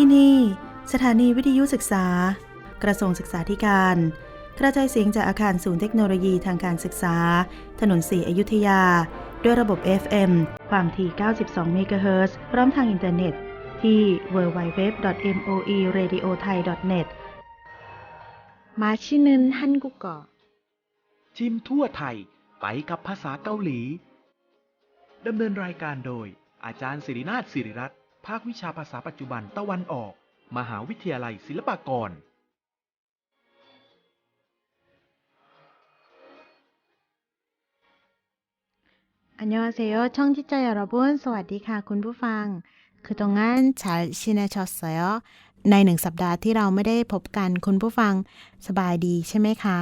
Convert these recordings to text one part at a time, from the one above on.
ที่นี่ สถานีวิทยุศึกษา กระทรวงศึกษาธิการ กระจายเสียงจากอาคารศูนย์เทคโนโลยีทางการศึกษา ถนนสีอยุธยา ด้วยระบบ FM ความถี่ 92 เมกะเฮิรตซ์พร้อมทางอินเทอร์เน็ต ที่ www.moeradiothai.net มาชินึนฮันกุกอชิมทั่วไทยไปกับภาษาเกาหลี ดำเนินรายการโดยอาจารย์สิรินาถสิริรัตน์ ภาควิชาภาษาปัจจุบันตะวันออก มหาวิทยาลัยศิลปากร อันยองเซโยช่องที่ใจเราบุนสวัสดีค่ะคุณผู้ฟัง คือตรงนั้นฉาชินชอสเซยในหนึ่งสัปดาห์ที่เราไม่ได้พบกันคุณผู้ฟังสบายดีใช่ไหมคะ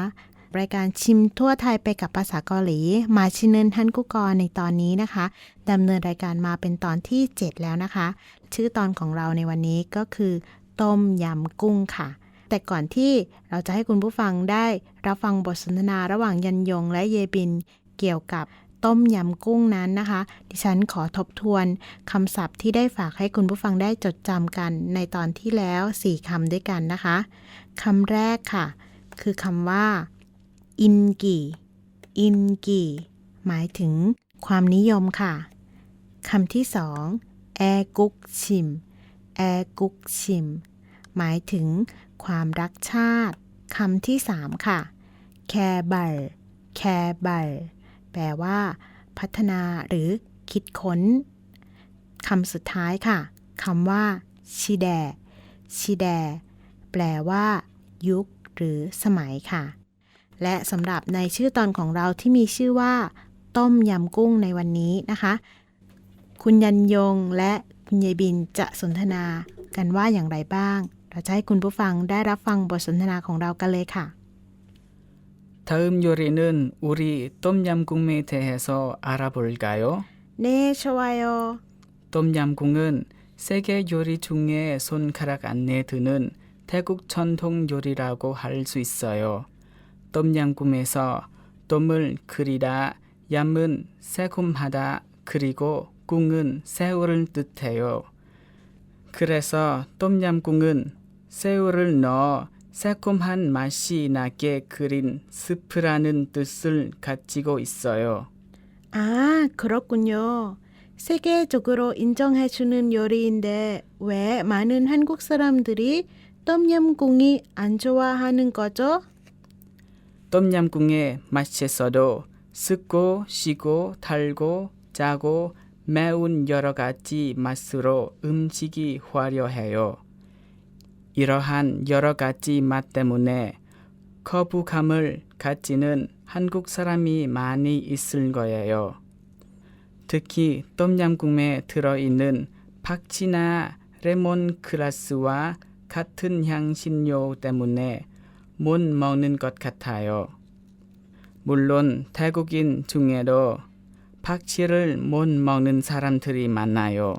รายการชิมทั่วไทยไปกับภาษาเกาหลี มาชินึนฮันกุกอในตอนนี้นะคะดำเนินรายการมาเป็นตอนที่ 7 แล้วนะคะ ชื่อตอนของเราในวันนี้ก็คือ ต้มยำกุ้งค่ะ แต่ก่อนที่เราจะให้คุณผู้ฟังได้รับฟังบทสนทนาระหว่างยันยงและเยบินเกี่ยวกับต้มยำกุ้งนั้นนะคะ ดิฉันขอทบทวนคำศัพท์ที่ได้ฝากให้คุณผู้ฟังได้จดจำกันในตอนที่แล้ว 4คำด้วยกันนะคะคำแรกค่ะ คือคำว่า อินกีอินกีหมายถึงความนิยมค่ะคำที่สองแอกุกชิมแอกุกชิม หมายถึงความรักชาติคำที่สามค่ะแคบัลแคบัลแปลว่า พัฒนาหรือคิดค้นคำสุดท้ายค่ะคำว่าชิแดชิแดแปลว่า ยุคหรือสมัยค่ะ และสำหรับในชื่อตอนของเราที่มีชื่อว่า ต้มยำกุ้งในวันนี้นะคะ คุณยันยงและคุณเยบินจะสนทนากันว่าอย่างไรบ้าง เราจะให้คุณผู้ฟังได้รับฟังบทสนทนาของเรากันเลยค่ะ 다음 요리는 우리 똠얌꿍에 대해서 알아볼까요? 네, 좋아요. 똠얌꿍은 세계 요리 중에 손가락 안에 드는 태국 전통 요리라고 할 수 있어요. 똠얌꿍에서 똠을 끓이다, 얌은 새콤하다, 그리고 꿍은 새우를 뜻해요. 그래서 똠얌꿍은 새우를 넣어 새콤한 맛이 나게 그린 스프라는 뜻을 가지고 있어요. 아, 그렇군요. 세계적으로 인정해주는 요리인데 왜 많은 한국 사람들이 똠얌꿍이 안 좋아하는 거죠? 똠얌꿍의 맛있어도 쓰고 시고 달고 짜고 매운 여러 가지 맛으로 음식이 화려해요. 이러한 여러 가지 맛 때문에 거부감을 가지는 한국 사람이 많이 있을 거예요. 특히 똠얌꿍에 들어있는 박치나 레몬그라스와 같은 향신료 때문에 못 먹는 것 같아요. 물론 태국인 중에도 박치를 못 먹는 사람들이 많아요.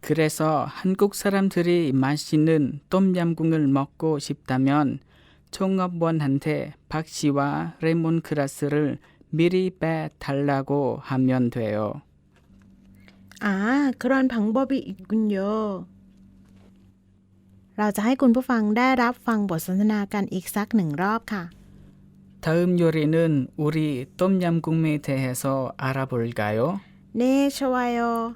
그래서 한국 사람들이 맛있는 똠얌꿍을 먹고 싶다면 총업원한테 박씨와 레몬그라스를 미리 빼달라고 하면 돼요. 아, 그런 방법이 있군요. เราจะให้คุณผู้ฟังได้รับฟังบทสนทนากันอีกสักหนึ่งรอบค่ะ 다음 요리는 우리 똠얌꿍에 대해서 알아볼까요? 네, 좋아요.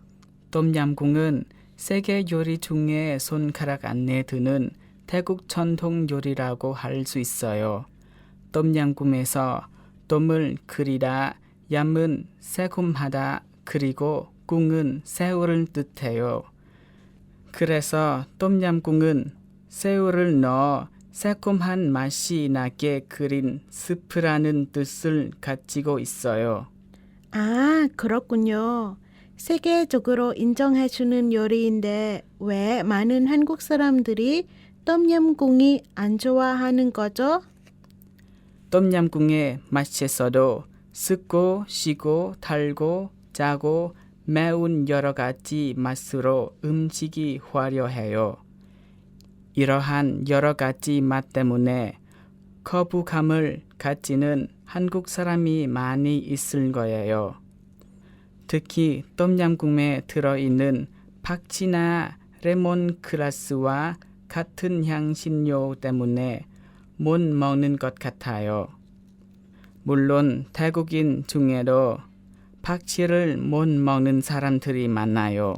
똠얌꿍은 세계 요리 중에 손가락 안에 드는 태국 전통 요리라고 할 수 있어요. 똠얌꿍에서 똠을 끓이다, 얌은 새콤하다, 그리고 꿍은 새우를 뜻해요. 그래서 똠얌꿍은 새우를 넣어 새콤한 맛이 나게 그린 스프라는 뜻을 가지고 있어요. 아, 그렇군요. 세계적으로 인정해주는 요리인데 왜 많은 한국 사람들이 똠얌꿍이 안 좋아하는 거죠? 똠얌꿍의 맛있어도 쓰고 시고 달고 짜고 매운 여러 가지 맛으로 음식이 화려해요. 이러한 여러 가지 맛 때문에 거부감을 가지는 한국 사람이 많이 있을 거예요. 특히 똠얌꿍에 들어있는 박치나 레몬그라스와 같은 향신료 때문에 못 먹는 것 같아요. 물론 태국인 중에도 박치를 못 먹는 사람들이 많아요.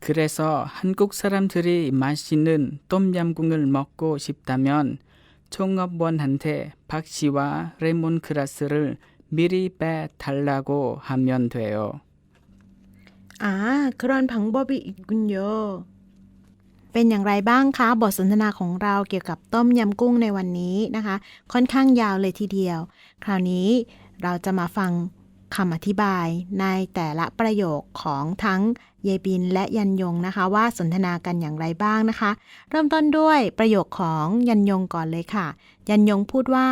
그래서 한국 사람들이 맛있는 똠얌꿍을 먹고 싶다면 종업원한테 박씨와 레몬그라스를 미리 빼달라고 하면 돼요. อ่าครอนพังบอบีอีกกุนโย เป็นอย่างไรบ้างคะ บทสนทนาของเราเกี่ยวกับต้มยำกุ้งในวันนี้นะคะ ค่อนข้างยาวเลยทีเดียว คราวนี้ เราจะมาฟังคำอธิบายในแต่ละประโยคของทั้งเยบินและยันยงนะคะ ว่าสนทนากันอย่างไรบ้างนะคะ เริ่มต้นด้วยประโยคของยันยงก่อนเลยค่ะ ยันยงพูดว่า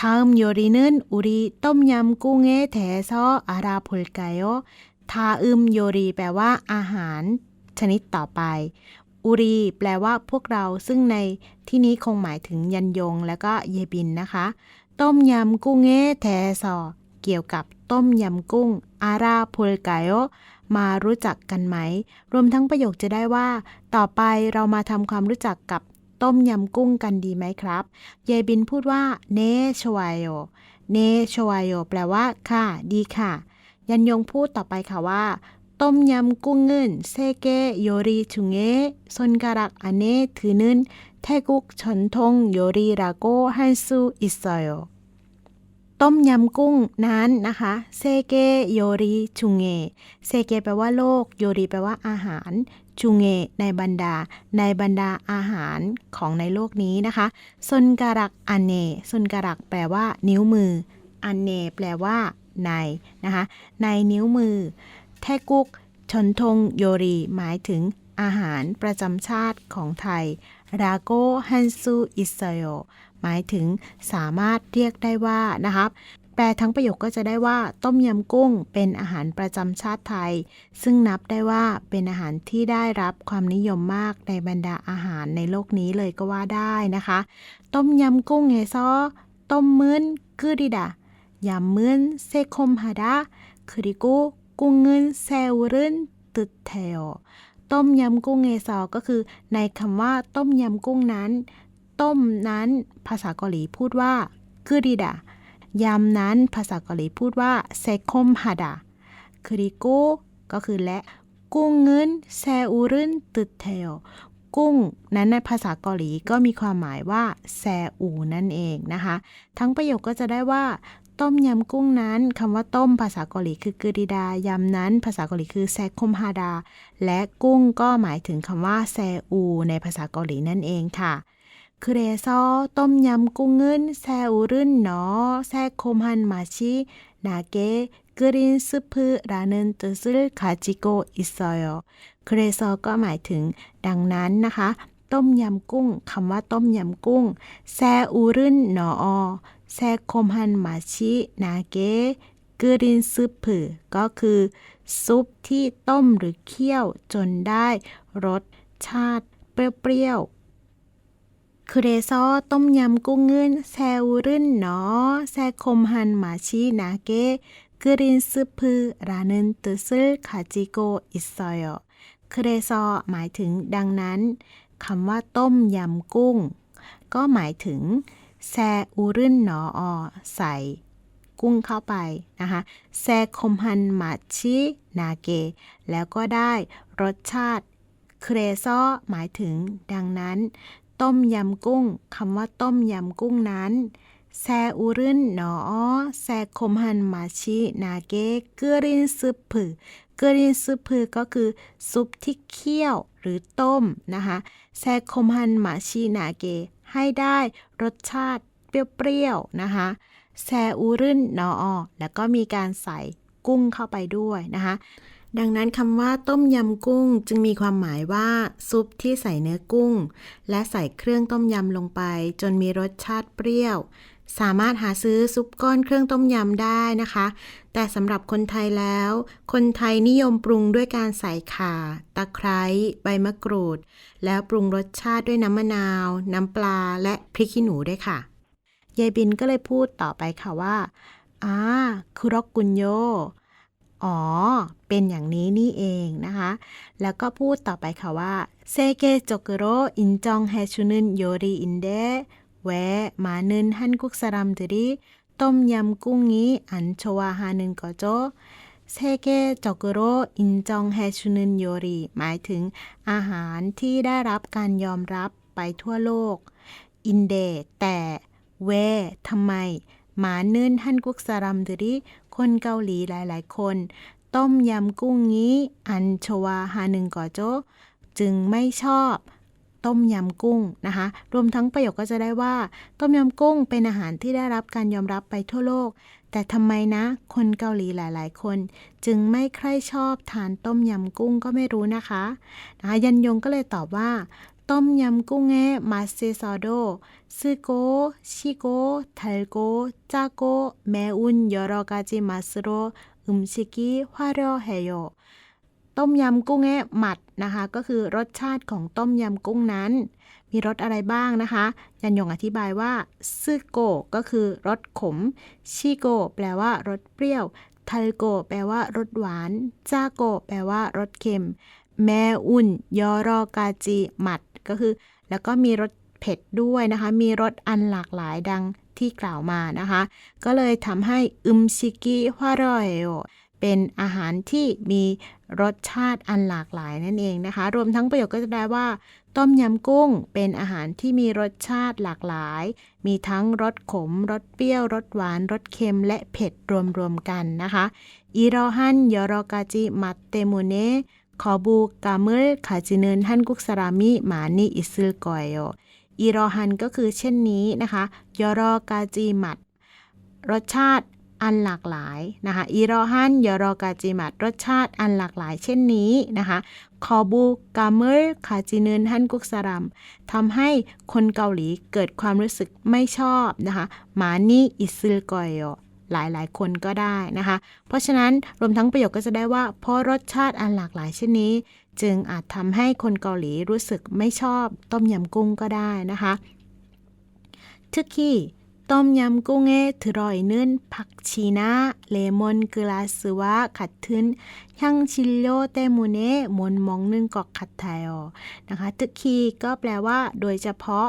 ทำโยรินึนอุริต้มยำกุ้งเอแถซออาราพุลไกโอทาอึมโยรีแปลว่าอาหารชนิดต่อไป อุรีแปลว่าพวกเราซึ่งในที่นี้คงหมายถึงยันยง และก็เยบินนะคะ ต้มยำกุ้งเอแทซอเกี่ยวกับต้มยำกุ้งอาราพูลกโอมารู้จักกันไหม รวมทั้งประโยคจะได้ว่า ต่อไปเรามาทำความรู้จักกับต้มยำกุ้งกันดีไหมครับเยบินพูดว่าเนชวายโอเนชวายโอแปลว่า ค่ะ ดีค่ะ ยันยงพูดต่อไปค่ะว่า ต้มยำกุ้งเงินเซเกโยรีจุงเอซนการักอันเนถือนึน เทกุกชนทงโยรีราโกฮันซูอิสโยต้มยำกุ้งนั้นนะคะเซเกโยรีจุงเอเซเกแปลว่าโลกโยรีแปลว่าอาหารจุงเอในบรรดา ในบรรดาอาหารของในโลกนี้นะคะซนการักอันเนซนการักแปลว่า นิ้วมืออันเนแปลว่า ในนะคะ ในนิ้วมือ แทกุกชนทงโยรีหมายถึงอาหารประจำชาติของไทย ราโกฮันซูอิสโยหมายถึงสามารถเรียกได้ว่านะครับแปลทั้งประโยคก็จะได้ว่าต้มยำกุ้งเป็นอาหารประจำชาติไทย ซึ่งนับได้ว่าเป็นอาหารที่ได้รับความนิยมมากในบรรดาอาหารในโลกนี้เลยก็ว่าได้นะคะ ต้มยำกุ้งเฮซอต้มมื้นกือดิดายำมื้นเซคมฮาดาคือดิกุกุ้งเซวรึนตึดเทโอ ต้มยำกุ้งเอซอก็คือ ในคำว่า ต้มยำกุ้งนั้น ต้มนั้นภาษาเกาหลีพูดว่าคือดิดายำนั้นภาษาเกาหลีพูดว่าเซคมฮาดาคือดิกุก็คือและกุ้งเงินแซอูรึนตึดเทโอกุ้งนั้นในภาษาเกาหลีก็มีความหมายว่าแซอูนั่นเองนะคะ ทั้งประโยคก็จะได้ว่า ต้มยำกุ้งนั้นคำว่าต้มภาษาเกาหลีคือกึดิดายำนั้น ภาษาเกาหลีคือแซคมฮาดา และกุ้งก็หมายถึงคำว่าแซอู ในภาษาเกาหลีนั่นเองค่ะคือเรซอต้มยำกุ้งเงินแซอูรึนเนอแซคมฮันมาชินาเกกรินซุปรานึนตึซึลคาจิโกอิซอยคเรซอก็หมายถึง ดังนั้นนะคะ ต้มยำกุ้งคำว่าต้มยำกุ้งแซอูรึนเนอ แซคมฮันมาชินาเกะกรินซุปก็คือ ซุปที่ต้มหรือเคี่ยวจนได้รสชาติเปรี้ยวๆคือเรซอต้มยำกุ้งเงินแซอูรึนเนอ แซคมฮันมาชินาเกะกรินซุปรานึนตุซึคาจิโกอิซอยคือเรซอหมายถึงดังนั้นคำว่าต้มยำกุ้ง ก็หมายถึง แซอูรึนหนออใส่กุ้งเข้าไปนะคะแซคมฮันมาชินาเก แล้วก็ได้รสชาติเครซอหมายถึงดังนั้น ต้มยำกุ้งคำว่าต้มยำกุ้งนั้นแซอูรึนหนออแซคมฮันมาชินาเกเกรินซุปเกรินซุปก็คือซุปที่เคี่ยวหรือต้มนะคะแซคมฮันมาชินาเก ให้ได้รสชาติเปรี้ยวๆนะคะ แซอูรึนนออแล้วก็มีการใส่กุ้งเข้าไปด้วยนะคะ ดังนั้นคำว่าต้มยำกุ้งจึงมีความหมายว่าซุปที่ใส่เนื้อกุ้ง และใส่เครื่องต้มยำลงไป จนมีรสชาติเปรี้ยว สามารถหาซื้อซุปก้อนเครื่องต้มยำได้นะคะ แต่สำหรับคนไทยแล้ว คนไทยนิยมปรุงด้วยการใส่ข่า ตะไคร้ ใบมะกรูด แล้วปรุงรสชาติด้วยน้ำมะนาว น้ำปลา และพริกขี้หนูด้วยค่ะ ยายบินก็เลยพูดต่อไปค่ะว่าอ่าคุรกกุนโย อ๋อ เป็นอย่างนี้นี่เองนะคะ แล้วก็พูดต่อไปค่ะว่าเซเกจกโรอินจองแฮชุนนโยรีอินเด 정해주는 요리인데 왜 많은 한국 사람들이ต้มยำกุ้งนี้อันชวาฮานึงก็โจเซเกจกโรอินจองแฮชุนึนโยรีหมายถึงอาหารที่ได้รับการยอมรับไปทั่วโลก อินเดแต่เวทำไม หมาเนื่นฮันกุกสารัมดรีคนเกาหลีหลาย ๆ คน ต้มยำกุ้งนี้ อันชวาฮานึงก่อโจ จึงไม่ชอบ ต้มยำกุ้งนะคะ รวมทั้งประโยคก็จะได้ว่า ต้มยำกุ้งเป็นอาหารที่ได้รับการยอมรับไปทั่วโลก แต่ทำไมนะ คนเกาหลีหลาย ๆ คน จึงไม่ใคร่ชอบทานต้มยำกุ้งก็ไม่รู้นะคะนะคะยันยงก็เลยตอบว่า ต้มยำกุ้งเอมาเซซอโดซึโกชิโกทัลโกจาโกแมอุนยอรอกาจิมาสโรอึมชิกิฮาโรเฮโย ต้มยำกุ้งแอะหมัดนะคะ ก็คือรสชาติของต้มยำกุ้งนั้น มีรสอะไรบ้างนะคะ ยันยงอธิบายว่าซึโกก็คือรสขม ชิโกแปลว่ารสเปรี้ยวทัลโกแปลว่ารสหวานจาโกแปลว่ารสเค็ม แมอุนยอรอกาจิหมัด ก็คือ แล้วก็มีรสเผ็ดด้วยนะคะ มีรสอันหลากหลายดังที่กล่าวมานะคะ ก็เลยทำให้อึมชิกิฮวารอเฮโอเป็นอาหารที่มี รสชาติอันหลากหลายนั่นเองนะคะ รวมทั้งประโยคก็จะได้ว่า ต้มยำกุ้งเป็นอาหารที่มีรสชาติหลากหลาย มีทั้งรสขม รสเปรี้ยว รสหวาน รสเค็ม และเผ็ดรวมๆกันนะคะอีรอฮันยอรอกาจิมัตเตมูเนขอบูกามลคาจิเนินฮันกุกสรามิมานีอิซึลกอยโออีรอฮันก็คือเช่นนี้นะคะยอรอกาจิมัตรสชาติ อันหลากหลายนะคะอีรอฮันยอรอกาจิมัดรสชาติอันหลากหลายเช่นนี้นะคะคอบูกาเมอร์คาจิเนินฮันกุกสรัมทำให้คนเกาหลีเกิดความรู้สึกไม่ชอบนะคะหมานี่อิซึลกอยโอหลายหลายคนก็ได้นะคะ เพราะฉะนั้นรวมทั้งประโยคก็จะได้ว่า เพราะรสชาติอันหลากหลายเช่นนี้ จึงอาจทำให้คนเกาหลีรู้สึกไม่ชอบต้มยำกุ้งก็ได้นะคะทึกขี้ ขี้ 똠얌꿍에 들어있는 박치나 레몬그라스와 같은 향신료 때문에 못 먹는 것 같아요. นะคะ 특히 ก็แปลว่า โดยเฉพาะ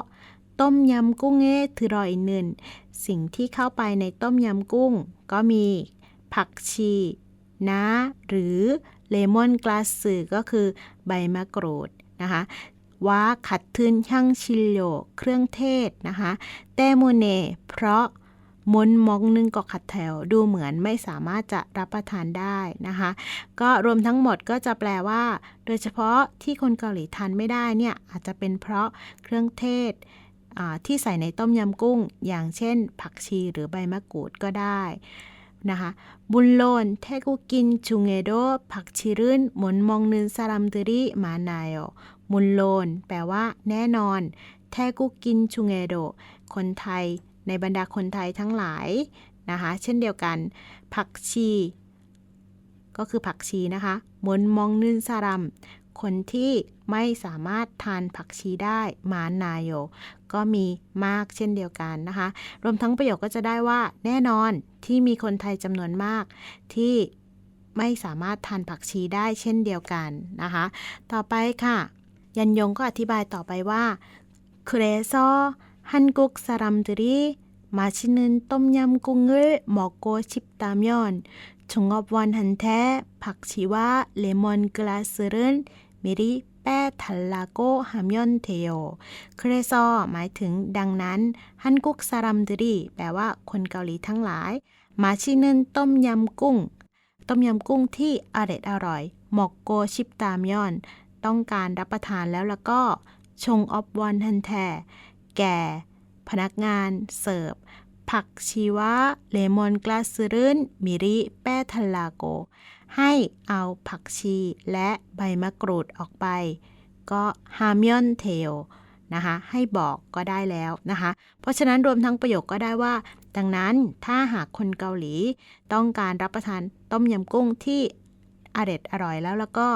ต้มยำกุ้งเอถือรอยนึนสิ่งที่เข้าไปในต้มยำกุ้ง ก็มี ผักชีนะหรือเลมอนกลาสก็คือใบมะกรูดนะคะ ว่าขัดทืนช่างชิลโยเครื่องเทศนะคะแต่โมเน เพราะมนมองนึงก็ขัดแถวดูเหมือนไม่สามารถจะรับประทานได้นะคะ ก็รวมทั้งหมดก็จะแปลว่า โดยเฉพาะที่คนเกาหลีทานไม่ได้เนี่ย อาจจะเป็นเพราะเครื่องเทศที่ใส่ในต้มยำกุ้ง อย่างเช่น ผักชีหรือใบมะกรูดก็ได้นะคะบุญโลนเทกุกินจุงเอโดผักชิรื่นหมนมองนึนซารามตรีมานาย มุลโลน แปลว่า แน่นอน แทกุกินชุงเอโด คนไทย ในบรรดาคนไทยทั้งหลายนะคะ เช่นเดียวกัน ผักชี ก็คือผักชีนะคะมนมองนึนซารัม คนที่ไม่สามารถทานผักชีได้มานายโย ก็มีมากเช่นเดียวกันนะคะ รวมทั้งประโยคก็จะได้ว่า แน่นอนที่มีคนไทยจำนวนมากที่ไม่สามารถทานผักชีได้เช่นเดียวกันนะคะ ต่อไปค่ะ ยันยงก็อธิบายต่อไปว่า그래서한국사람들이맛있는똠얌꿍을먹고싶다면종업원한테박씨와레몬그라스를미리 빼달라고하면돼요 그래서หมายถึงดังนั้นฮันกุกซารัมดรีแปลว่าคนเกาหลีทั้งหลายมาชินึนต้มยำกุ้ง ต้มยำกุ้งที่อร่อยอร่อยหมกโกชิปตามยอน ต้องการรับประทานแล้วแล้วก็ชงออบวอนทันแทแก่ พนักงานเสิร์ฟ ผักชีวะเลมอนกลาสรืนมิริแป้ทัลลาโก ให้เอาผักชีและใบมะกรูดออกไป ก็ฮามยอนเทลนะคะให้บอกก็ได้แล้วนะคะ เพราะฉะนั้นรวมทั้งประโยคก็ได้ว่า ดังนั้นถ้าหากคนเกาหลี ต้องการรับประทานต้มยำกุ้งที่อร่อยอร่อยแล้วแล้วก็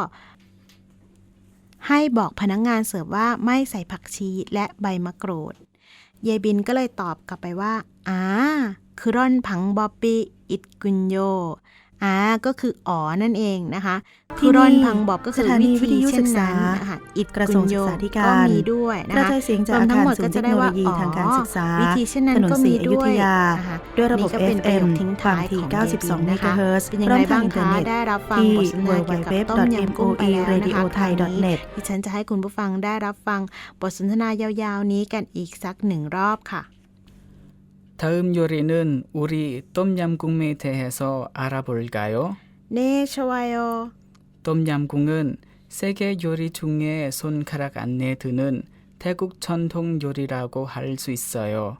ให้บอกพนักงงานเสิร์ฟว่าไม่ใส่ผักชีและใบมะกรูดเยบินก็เลยตอบกลับไปว่าอ่าคือร่อนผังบอบบี้อิดกุนโย อ่าก็คืออ๋อนั่นเองนะคะที่คือรอนนี่พังบอกก็คือสถานีวิวิทธียุเช่นศึกษานั้นนะคะอิดกระทรวงกุญโยศึกษาธิการก็มีด้วยนะกระคะจายเสียงจากรวมอาทั้งคารหมดศูก็นย์เทจะคได้โนโลว่ายีอ๋อทางการศึกษาวิธีเช่นนั้นถนนก็ศรีมีอยุด้วธยยานะคะด้วยระบบนี่ก็เป็นประโย FM คทิ้งควาท้ามยถี่ของ92เดเมวิกะนเฮิรตซ์เป็นยังพร้อไงมทาบ้างงอินเทอคะร์เน็ตได้รับฟังที่บทสนทนาเกี่ยวกับต้มยำกุ้งไปแล้วนะคะ www.moe.radio คราวนี้ thai net ดิฉันจะให้คุณผู้ฟังได้รับฟังบทสนทนายาวๆนี้กันอีกสักหนึ่งรอบค่ะ 다음 요리는 우리 똠얌꿍에 대해서 알아볼까요? 네, 좋아요. 똠얌꿍은 세계 요리 중에 손가락 안에 드는 태국 전통 요리라고 할 수 있어요.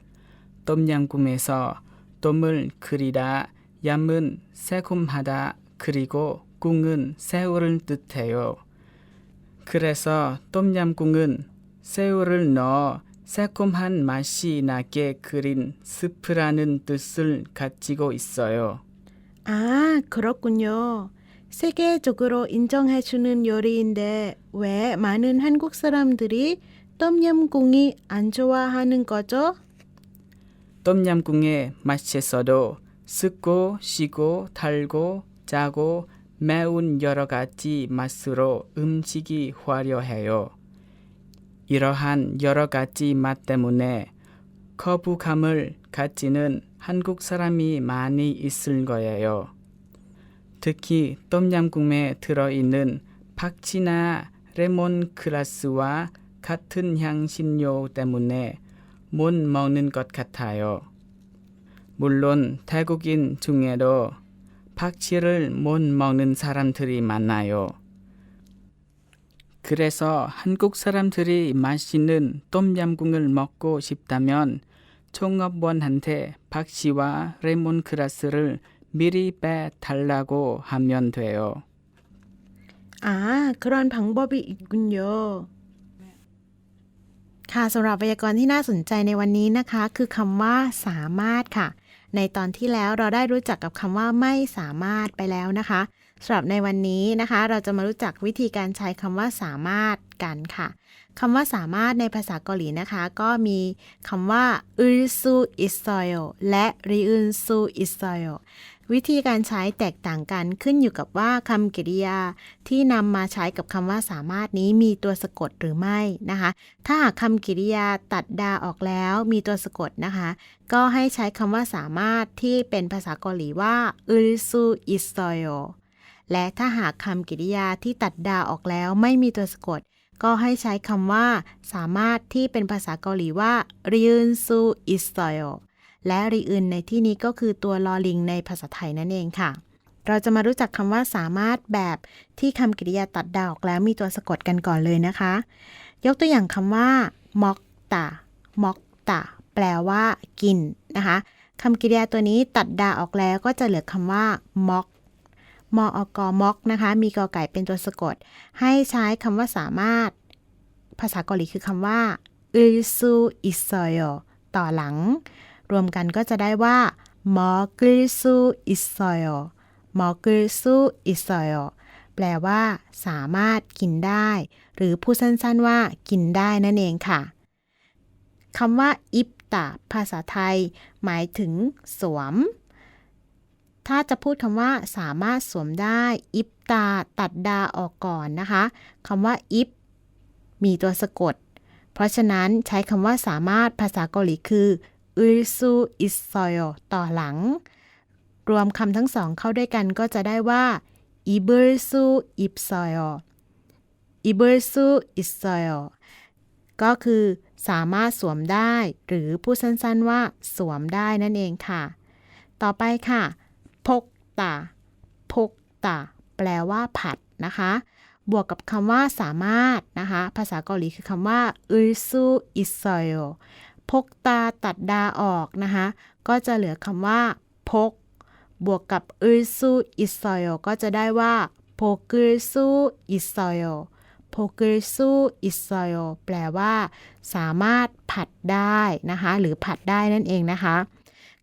똠얌꿍에서 똠을 끓이다, 얌은 새콤하다, 그리고 꿍은 새우를 뜻해요. 그래서 똠얌꿍은 새우를 넣어 새콤한 맛이 나게 끓인 스프라는 뜻을 가지고 있어요. 아, 그렇군요. 세계적으로 인정해주는 요리인데 왜 많은 한국 사람들이 똠얌꿍이 안 좋아하는 거죠? 똠얌꿍의 맛에서도 쓰고 시고 달고 짜고 매운 여러 가지 맛으로 음식이 화려해요. 이러한 여러 가지 맛 때문에 거부감을 가지는 한국 사람이 많이 있을 거예요. 특히 똠얌꿍에 들어있는 박치나 레몬그라스와 같은 향신료 때문에 못 먹는 것 같아요. 물론 태국인 중에도 박치를 못 먹는 사람들이 많아요. 그래서 한국 사람들이 맛있는 똠얌꿍을 먹고 싶다면 총업원한테 박씨와 레몬그라스를 미리 빼달라고 하면 돼요. 아, 그런 방법이 있군요. ค่ะสำหรับไวยากรณ์ที่น่าสนใจในวันนี้นะคะ คือคำว่าสามารถค่ะ ในตอนที่แล้วเราได้รู้จักกับคำว่าไม่สามารถไปแล้วนะคะ สำหรับในวันนี้นะคะ เราจะมารู้จักวิธีการใช้คำว่าสามารถกันค่ะคำว่าสามารถในภาษาเกาหลีนะคะ ก็มีคำว่าอึลซูอิสโยและริอึนซูอิสโยวิธีการใช้แตกต่างกันขึ้นอยู่กับว่าคำกริยาที่นำมาใช้กับคำว่าสามารถนี้มีตัวสะกดหรือไม่นะคะ ถ้าหากคำกริยาตัดดาออกแล้วมีตัวสะกดนะคะ ก็ให้ใช้คำว่าสามารถที่เป็นภาษาเกาหลีว่าอึลซูอิสโย และถ้าหากคำกริยาที่ตัดดาออกแล้วไม่มีตัวสะกด ก็ให้ใช้คำว่า สามารถที่เป็นภาษาเกาหลีว่าริอึนซูอิสโยและริอึนในที่นี้ก็คือตัวลอลิงในภาษาไทยนั่นเองค่ะ เราจะมารู้จักคำว่าสามารถแบบที่คำกริยาตัดดาออกแล้วมีตัวสะกดกันก่อนเลยนะคะ ยกตัวอย่างคำว่ามอกตามอกตาแปลว่า กินนะคะคำกริยาตัวนี้ตัดดาออกแล้วก็จะเหลือคำว่ามอก มออกมอกนะคะ มีกอไก่เป็นตัวสะกด ให้ใช้คำว่าสามารถ ภาษาเกาหลีคือคำว่าอึลซูอิโซโยต่อหลัง รวมกันก็จะได้ว่ามอกึลซูอิโซโยมอกึลซูอิโซโยแปลว่า สามารถกินได้ หรือพูดสั้นๆว่า กินได้นั่นเองค่ะคำว่าอิปตาภาษาไทย หมายถึงสวม ถ้าจะพูดคำว่าสามารถสวมได้อิปตาตัดดาออกก่อนนะคะคำว่าอิปมีตัวสะกด เพราะฉะนั้นใช้คำว่าสามารถภาษาเกาหลีคืออึลซูอิสโยต่อหลัง รวมคำทั้งสองเข้าด้วยกันก็จะได้ว่าอิบลซูอิปโยอิบลซูอิสโยก็คือสามารถสวมได้ หรือพูดสั้นๆว่าสวมได้นั่นเองค่ะ ต่อไปค่ะ ตาพกตาแปลว่าผัดนะคะ บวกกับคำว่าสามารถนะคะ ภาษาเกาหลีคือคำว่าอึซูอิโซโยพกตาตัดดาออกนะคะ ก็จะเหลือคำว่าพก บวกกับอึซูอิโซโยก็จะได้ว่าโพกึลซูอิโซโยโพกึลซูอิโซโยแปลว่า สามารถผัดได้นะคะ หรือผัดได้นั่นเองนะคะ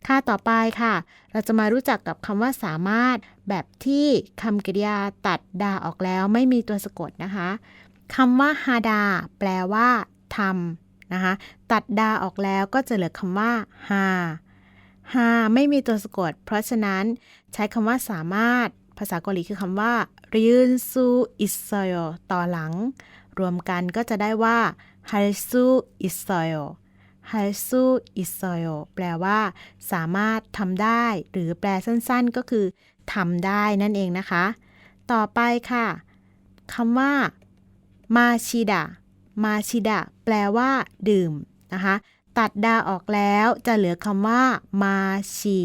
ค่าต่อไปค่ะ เราจะมารู้จักกับคำว่าสามารถ แบบที่คำกริยาตัดดาออกแล้วไม่มีตัวสะกดนะคะคำว่าฮาดาแปลว่าทำนะคะ ตัดดาออกแล้วก็จะเหลือคำว่าฮาฮาไม่มีตัวสะกด เพราะฉะนั้นใช้คำว่าสามารถ ภาษาเกาหลีคือคำว่าริยนซูอิสโยต่อหลัง รวมกันก็จะได้ว่าฮ a ซูอิสโย ฮ a ซูอิสโยแปลว่า สามารถทำได้ หรือแปลสั้นๆก็คือทำได้นั่นเองนะคะ ต่อไปค่ะคำว่ามาชิดะมาชิดะแปลว่า ดื่มนะคะ ตัดดาออกแล้วจะเหลือคำว่ามาชี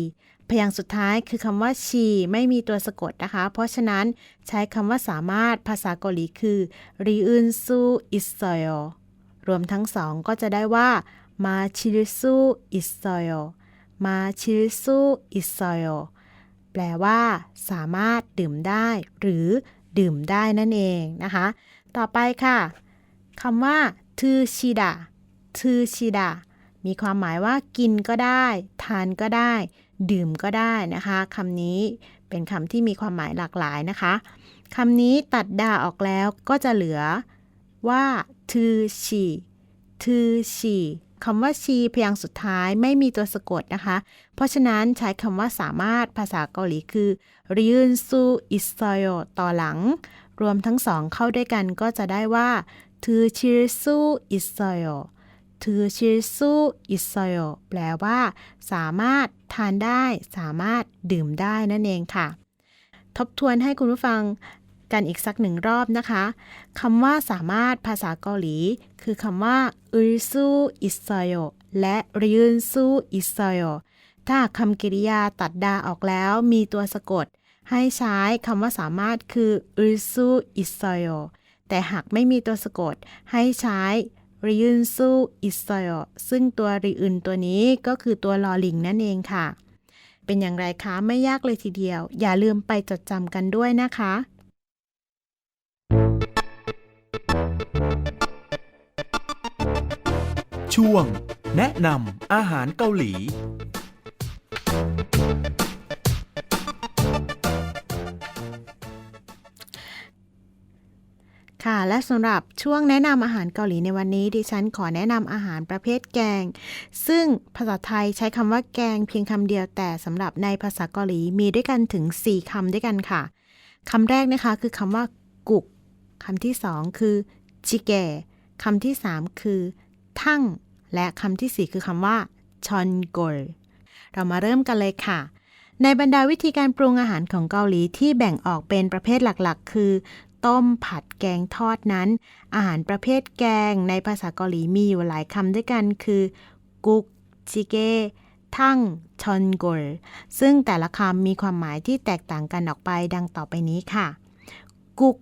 พยางค์สุดท้ายคือคำว่าชีไม่มีตัวสะกดนะคะ เพราะฉะนั้นใช้คำว่าสามารถภาษาเกาหลีคือริอุนซูอิสโยรวมทั้งสองก็จะได้ว่า มาชิริซูอิสโยมาชิริซูอิสโยแปลว่า สามารถดื่มได้ หรือดื่มได้นั่นเองนะคะ ต่อไปค่ะคำว่าทือชิดะทือชิดะมีความหมายว่ากินก็ได้ ทานก็ได้ ดื่มก็ได้นะคะคำนี้เป็นคำที่มีความหมายหลากหลายนะคะคำนี้ตัดดาออกแล้วก็จะเหลือว่าทือชีทือชี คำว่าชีพยางสุดท้ายไม่มีตัวสะกดนะคะ เพราะฉะนั้นใช้คำว่าสามารถภาษาเกาหลีคือริยุนซูอิสโยต่อหลัง รวมทั้งสองเข้าด้วยกันก็จะได้ว่าทือชิรซูอิสโยถือชิซูอิสโยแปลว่า สามารถทานได้ สามารถดื่มได้นั่นเองค่ะ ทบทวนให้คุณผู้ฟัง กันอีกสักหนึ่งรอบนะคะคำว่าสามารถภาษาเกาหลี คือคำว่าอุรซูอิสโยและริยุนซูอิสโยถ้าคำกริยาตัดดาออกแล้วมีตัวสะกด ให้ใช้คำว่าสามารถคืออุรซูอิสโยแต่หากไม่มีตัวสะกด ให้ใช้ริยุนซูอิสโยซึ่งตัวริอุนตัวนี้ก็คือตัวลอลิงนั่นเองค่ะ เป็นอย่างไรคะ ไม่ยากเลยทีเดียว อย่าลืมไปจดจำกันด้วยนะคะ ช่วง แนะนำอาหารเกาหลี ค่ะ และสำหรับช่วงแนะนำอาหารเกาหลีในวันนี้ ดิฉันขอแนะนำอาหารประเภทแกง ซึ่งภาษาไทยใช้คำว่าแกงเพียงคำเดียวแต่สำหรับในภาษาเกาหลีมีด้วยกันถึง 4คำด้วยกันค่ะคำแรกนะคะคือคำว่ากุก คำที่สองคือจิเกะคำที่สามคือ ทั่งและคำที่สี่คือคำว่าชอนกลเรามาเริ่มกันเลยค่ะ ในบรรดาวิธีการปรุงอาหารของเกาหลีที่แบ่งออกเป็นประเภทหลักๆ คือ ต้มผัดแกงทอดนั้น อาหารประเภทแกงในภาษาเกาหลีมีอยู่หลายคำด้วยกันคือ กุกจิเกทั่งชอนกลซึ่งแต่ละคำมีความหมายที่แตกต่างกันออกไปดังต่อไปนี้ค่ะ กุก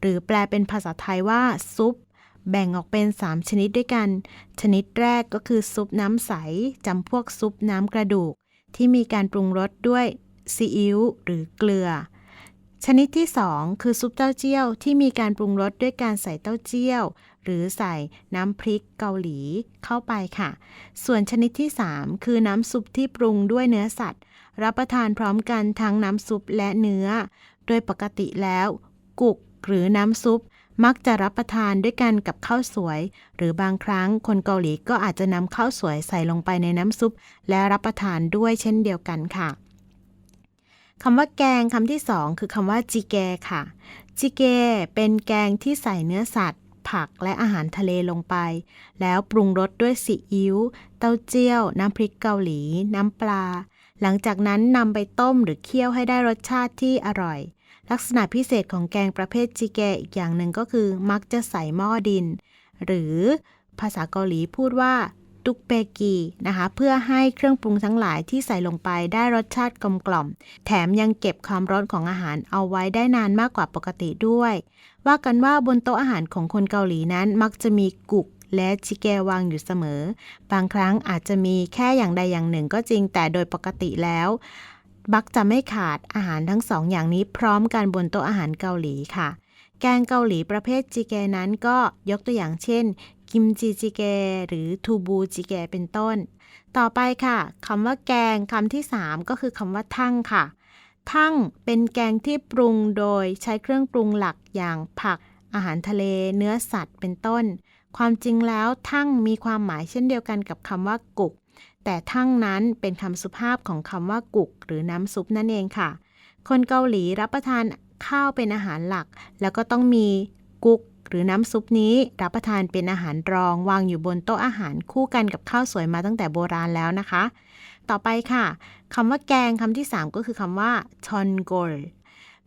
หรือแปลเป็นภาษาไทยว่าซุป แบ่งออกเป็น 3 ชนิดด้วยกัน ชนิดแรกก็คือซุปน้ำใสจำพวกซุปน้ำกระดูก ที่มีการปรุงรสด้วยซีอิ๊วหรือเกลือ ชนิดที่ 2 คือซุปเต้าเจี้ยวที่มีการปรุงรสด้วยการใส่เต้าเจี้ยว หรือใส่น้ำพริกเกาหลีเข้าไปค่ะ ส่วนชนิดที่ 3 คือน้ำซุปที่ปรุงด้วยเนื้อสัตว์ รับประทานพร้อมกันทั้งน้ำซุปและเนื้อ โดยปกติแล้ว กุก หรือน้ำซุปมักจะรับประทานด้วยกันกับข้าวสวย หรือบางครั้งคนเกาหลีก็อาจจะนำข้าวสวยใส่ลงไปในน้ำซุป และรับประทานด้วยเช่นเดียวกันค่ะคำว่าแกงคำที่สองคือคำว่าจิเกค่ะจิเกเป็นแกงที่ใส่เนื้อสัตว์ ผักและอาหารทะเลลงไป แล้วปรุงรสด้วยซีอิ๊วเต้าเจี้ยว น้ำพริกเกาหลี น้ำปลา หลังจากนั้นนำไปต้มหรือเคี่ยวให้ได้รสชาติที่อร่อย ลักษณะพิเศษของแกงประเภทจิเกอีกอย่างหนึ่งก็คือ มักจะใส่หม้อดิน หรือภาษาเกาหลีพูดว่าตุกเปกีนะคะเพื่อให้เครื่องปรุงทั้งหลายที่ใส่ลงไปได้รสชาติกลมกล่อม แถมยังเก็บความร้อนของอาหารเอาไว้ได้นานมากกว่าปกติด้วย ว่ากันว่าบนโต๊ะอาหารของคนเกาหลีนั้นมักจะมีกุก และจิเกวางอยู่เสมอ บางครั้งอาจจะมีแค่อย่างใดอย่างหนึ่งก็จริงแต่โดยปกติแล้วมักจะไม่ขาดอาหารทั้งสองอย่างนี้พร้อมกันบนโต๊ะอาหารเกาหลีค่ะ แกงเกาหลีประเภทจิเกนั้นก็ยกตัวอย่างเช่น กิมจิจิเกหรือทูบูจิเกเป็นต้น ต่อไปค่ะคำว่าแกงคำที่ 3 ก็คือคำว่าทั่งค่ะ ทั่งเป็นแกงที่ปรุงโดยใช้เครื่องปรุงหลักอย่างผัก อาหารทะเล เนื้อสัตว์เป็นต้น ความจริงแล้วทั่งมีความหมายเช่นเดียวกันกับคำว่ากุก แต่ทั้งนั้นเป็นคำสุภาพของคำว่ากุก หรือน้ำซุปนั่นเองค่ะ คนเกาหลีรับประทานข้าวเป็นอาหารหลัก แล้วก็ต้องมีกุก หรือน้ำซุปนี้รับประทานเป็นอาหารรอง วางอยู่บนโต๊ะอาหารคู่กันกับข้าวสวยมาตั้งแต่โบราณแล้วนะคะ ต่อไปค่ะคำว่าแกงคำที่ 3 ก็คือคำว่าชอนโกล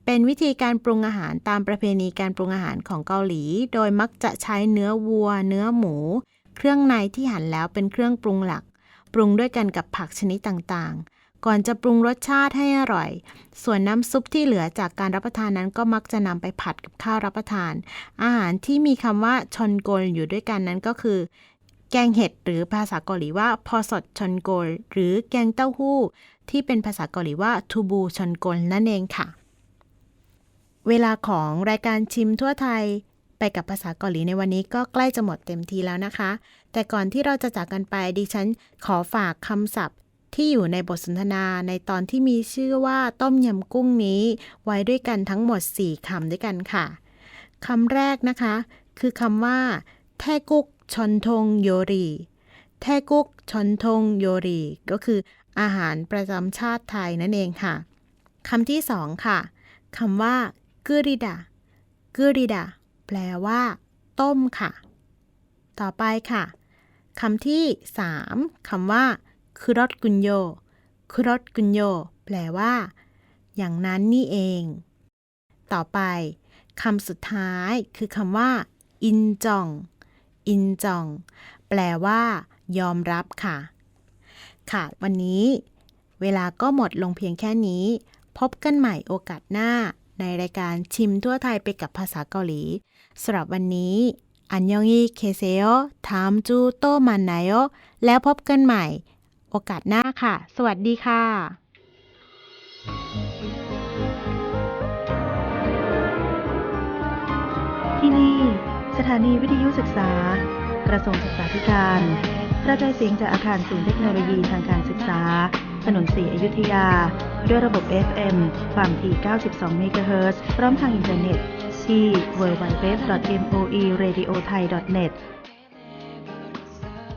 เป็นวิธีการปรุงอาหารตามประเพณีการปรุงอาหารของเกาหลี โดยมักจะใช้เนื้อวัว เนื้อหมู เครื่องในที่หั่นแล้วเป็นเครื่องปรุงหลัก ปรุงด้วยกันกับผักชนิดต่างๆ ก่อนจะปรุงรสชาติให้อร่อย ส่วนน้ำซุปที่เหลือจากการรับประทานนั้นก็มักจะนำไปผัดกับข้าวรับประทาน อาหารที่มีคำว่าชอนโกลอยู่ด้วยกันนั้นก็คือ แกงเห็ดหรือภาษาเกาหลีว่าพอสดชอนโกลหรือแกงเต้าหู้ ที่เป็นภาษาเกาหลีว่าทูบูชอนโกลนั่นเองค่ะ เวลาของรายการชิมทั่วไทยไปกับภาษาเกาหลีในวันนี้ก็ใกล้จะหมดเต็มทีแล้วนะคะ แต่ก่อนที่เราจะจากกันไปดิฉันขอฝากคำศัพท์ที่อยู่ในบทสนทนาในตอนที่มีชื่อว่าต้มยำกุ้งนี้ ไว้ด้วยกันทั้งหมด 4คำด้วยกันค่ะคำแรกนะคะ คือคำว่าแทกุกชอนทงโยรีแทกุกชอนทงโยรีก็คืออาหารประจำชาติไทยนั่นเองค่ะคำที่สองค่ะคำว่า กุริดากุริดาแปลว่า ต้มค่ะ ต่อไปค่ะคำที่สามคำว่าคุรสกุญโยคุรสกุญโยแปลว่า อย่างนั้นนี่เอง ต่อไปคำสุดท้ายคือคำว่า อินจอง อินจอง แปลว่า ยอมรับค่ะ ค่ะ วันนี้ เวลาก็หมดลงเพียงแค่นี้ พบกันใหม่โอกาสหน้า ในรายการชิมทั่วไทยไปกับภาษาเกาหลีสำหรับวันนี้อันยองอีเคเซโอถามจูโตมันไนโอแล้วพบกันใหม่ โอกาสหน้าค่ะ สวัสดีค่ะที่นี่ สถานีวิทยุศึกษา กระทรวงศึกษาธิการ กระจายเสียงจากอาคารศูนย์เทคโนโลยีทางการศึกษา ถนนสีอยุธยา ด้วยระบบ FM ความถี่ 92 เมกะเฮิรตซ์พร้อมทางอินเทอร์เน็ตที่ www.moeradiothai.net